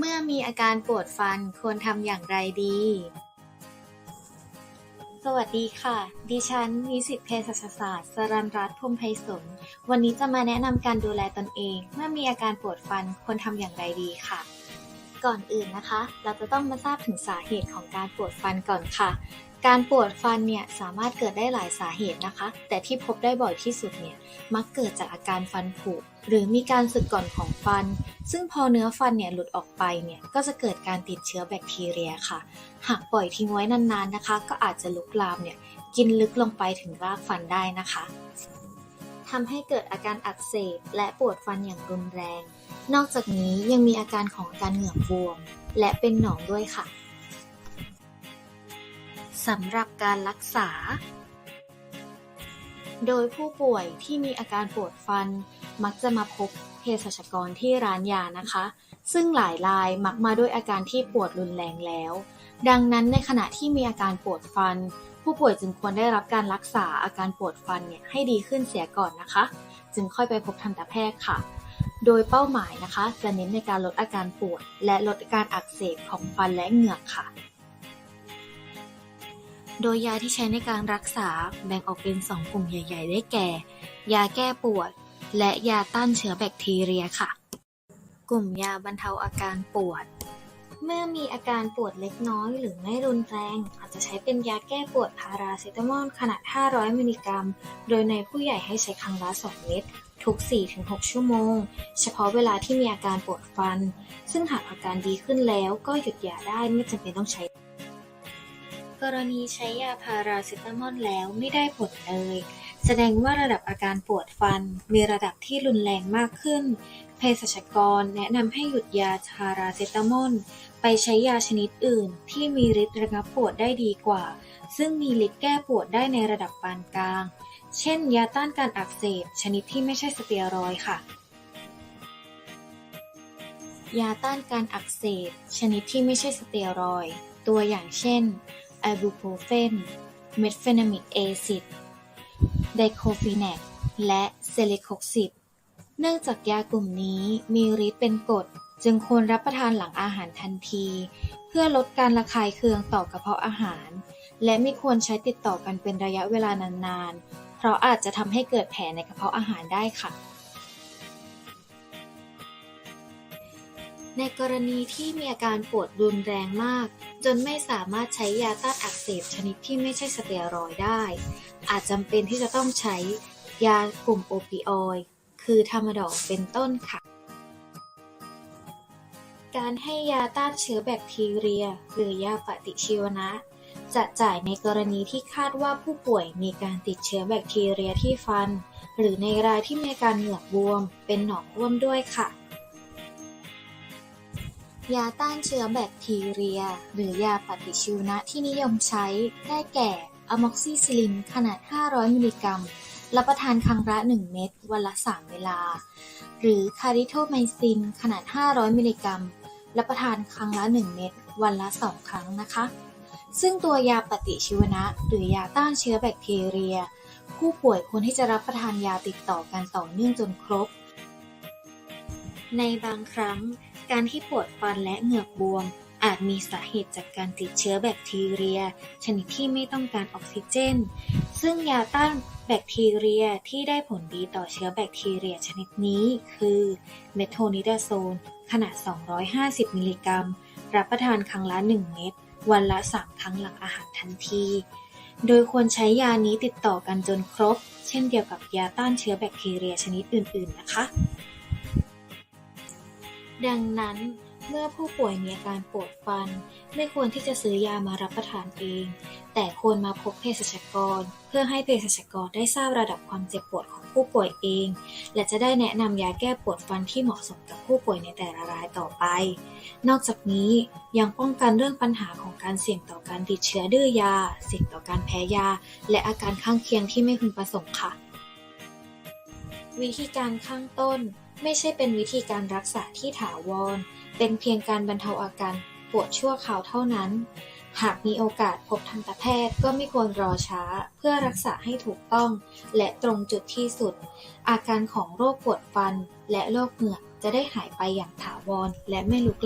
เมื่อมีอาการปวดฟันควรทำอย่างไรดี สวัสดีค่ะ ดิฉันนิสิตเภสัชศาสตร์สรันรัตน์พรมไพศลวันนี้จะมาแนะนำการดูแลตนเอง เมื่อมีอาการปวดฟันควรทำอย่างไรดีค่ะ ก่อนอื่นนะคะ เราจะต้องมาทราบถึงสาเหตุของการปวดฟันก่อนค่ะ การปวดฟันเนี่ยสามารถเกิดได้หลายสาเหตุนะคะ แต่ที่พบได้บ่อยที่สุดเนี่ยมักเกิดจากอาการฟันผุหรือมีการสึกก่อนของฟัน ซึ่งพอเนื้อฟันเนี่ยหลุดออกไปเนี่ยก็จะเกิดการติดเชื้อแบคทีเรียค่ะ หากปล่อยทิ้งไว้นานๆนะคะ ก็อาจจะลุกลามเนี่ยกินลึกลงไปถึงรากฟันได้นะคะทำให้เกิดอาการอักเสบและปวดฟันอย่างรุนแรง นอกจากนี้ยังมีอาการของการเหงือกบวม และเป็นหนองด้วยค่ะ สำหรับการรักษา โดยผู้ป่วยที่มีอาการปวดฟัน มักจะมาพบเภสัชกรที่ร้านยานะคะ ซึ่งหลายรายมักมาด้วยอาการที่ปวดรุนแรงแล้ว ดังนั้นในขณะที่มีอาการปวดฟัน ผู้ป่วยจึงควรได้รับการรักษาอาการปวดฟันเนี่ยให้ดีขึ้นเสียก่อนนะคะ จึงค่อยไปพบทันตแพทย์ค่ะโดยเป้าหมายนะคะ จะเน้นในการลดอาการปวด และลดการอักเสบของฟันและเหงือกค่ะ โดยยาที่ใช้ในการรักษาแบ่งออกเป็น2กลุ่มใหญ่ ๆ ได้แก่ ยาแก้ปวด และยาต้านเชื้อแบคทีเรียค่ะ กลุ่มยาบรรเทาอาการปวด เมื่อมีอาการปวดเล็กน้อยหรือไม่รุนแรง อาจจะใช้เป็นยาแก้ปวดพาราเซตามอลขนาด 500 มิลลิกรัม โดยในผู้ใหญ่ให้ใช้ครั้งละ2เม็ดทุก 4-6 ชั่วโมง เฉพาะเวลาที่มีอาการปวดฟัน ซึ่งหากอาการดีขึ้นแล้วก็หยุดยาได้ไม่จำเป็นต้องใช้ กรณีใช้ยาพาราเซตามอลแล้วไม่ได้ผลเลย แสดงว่าระดับอาการปวดฟันมีระดับที่รุนแรงมากขึ้น เภสัชกรแนะนำให้หยุดยาพาราเซตามอลไปใช้ยาชนิดอื่น ที่มีฤทธิ์ระงับปวดได้ดีกว่า ซึ่งมีฤทธิ์แก้ปวดได้ในระดับปานกลาง เช่น ยาต้านการอักเสบชนิดที่ไม่ใช่สเตียรอยค่ะยาต้านการอักเสบชนิดที่ไม่ใช่สเตียรอย ตัวอย่างเช่น ไอบูโพรเฟน เมทเฟนามิกแอซิด ไดโคฟีแนก และเซเลโคซิบเนื่องจากยากลุ่มนี้มีฤทธิ์เป็นกรดจึงควรรับประทานหลังอาหารทันที เพื่อลดการระคายเคืองต่อกระเพาะอาหาร และไม่ควรใช้ติดต่อกันเป็นระยะเวลานานๆ เพราะอาจจะทำให้เกิดแผลในกระเพาะอาหารได้ค่ะ ในกรณีที่มีอาการปวดรุนแรงมาก จนไม่สามารถใช้ยาต้านอักเสบชนิดที่ไม่ใช่สเตียรอยได้ อาจจำเป็นที่จะต้องใช้ยากลุ่มโอปิออยด์คือทามาดอลเป็นต้นค่ะ การให้ยาต้านเชื้อแบคทีเรีย หรือยาปฏิชีวนะ จะจ่ายในกรณีที่คาดว่าผู้ป่วยมีการติดเชื้อแบคทีเรียที่ฟัน หรือในรายที่มีการเหงือกบวมเป็นหนองร่วมด้วยค่ะ ยาต้านเชื้อแบคทีเรีย หรือยาปฏิชีวนะที่นิยมใช้ ได้แก่อะม็อกซิซิลินขนาด 500 มิลลิกรัม รับประทานครั้งละ 1 เม็ดวันละ 3 เวลา หรือคาริโทไมซินขนาด 500 มิลลิกรัม รับประทานครั้งละ 1 เม็ดวันละ 2 ครั้งนะคะ ซึ่งตัวยาปฏิชีวนะ หรือยาต้านเชื้อแบคทีเรีย ผู้ป่วยควรที่จะรับประทานยาติดต่อกันต่อเนื่องจนครบ ในบางครั้ง การที่ปวดฟันและเหงือกบวม อาจมีสาเหตุจากการติดเชื้อแบคทีเรีย ชนิดที่ไม่ต้องการออกซิเจน ซึ่งยาต้านแบคทีเรียที่ได้ผลดีต่อเชื้อแบคทีเรียชนิดนี้คือเมโทนิดาโซนขนาด 250 มิลลิกรัม รับประทานครั้งละ 1 เม็ด วันละ 3 ครั้งหลังอาหารทันที โดยควรใช้ยานี้ติดต่อกันจนครบ เช่นเดียวกับยาต้านเชื้อแบคทีเรียชนิดอื่น ๆ นะคะ ดังนั้นเมื่อผู้ป่วยมีอาการปวดฟัน ไม่ควรที่จะซื้อยามารับประทานเอง แต่ควรมาพบเภสัชกร เพื่อให้เภสัชกรได้ทราบระดับความเจ็บปวดของผู้ป่วยเอง และจะได้แนะนำยาแก้ปวดฟันที่เหมาะสมกับผู้ป่วยในแต่ละรายต่อไป นอกจากนี้ยังป้องกันเรื่องปัญหาของการเสี่ยงต่อการติดเชื้อดื้อยา เสี่ยงต่อการแพ้ยา และอาการข้างเคียงที่ไม่พึงประสงค์ค่ะ วิธีการข้างต้น ไม่ใช่เป็นวิธีการรักษาที่ถาวร เป็นเพียงการบรรเทาอาการปวดชั่วคราวเท่านั้น หากมีโอกาสพบทันตแพทย์ก็ไม่ควรรอช้า เพื่อรักษาให้ถูกต้อง และตรงจุดที่สุด อาการของโรคปวดฟันและโรคเหงือกจะได้หายไปอย่างถาวรและไม่ลุก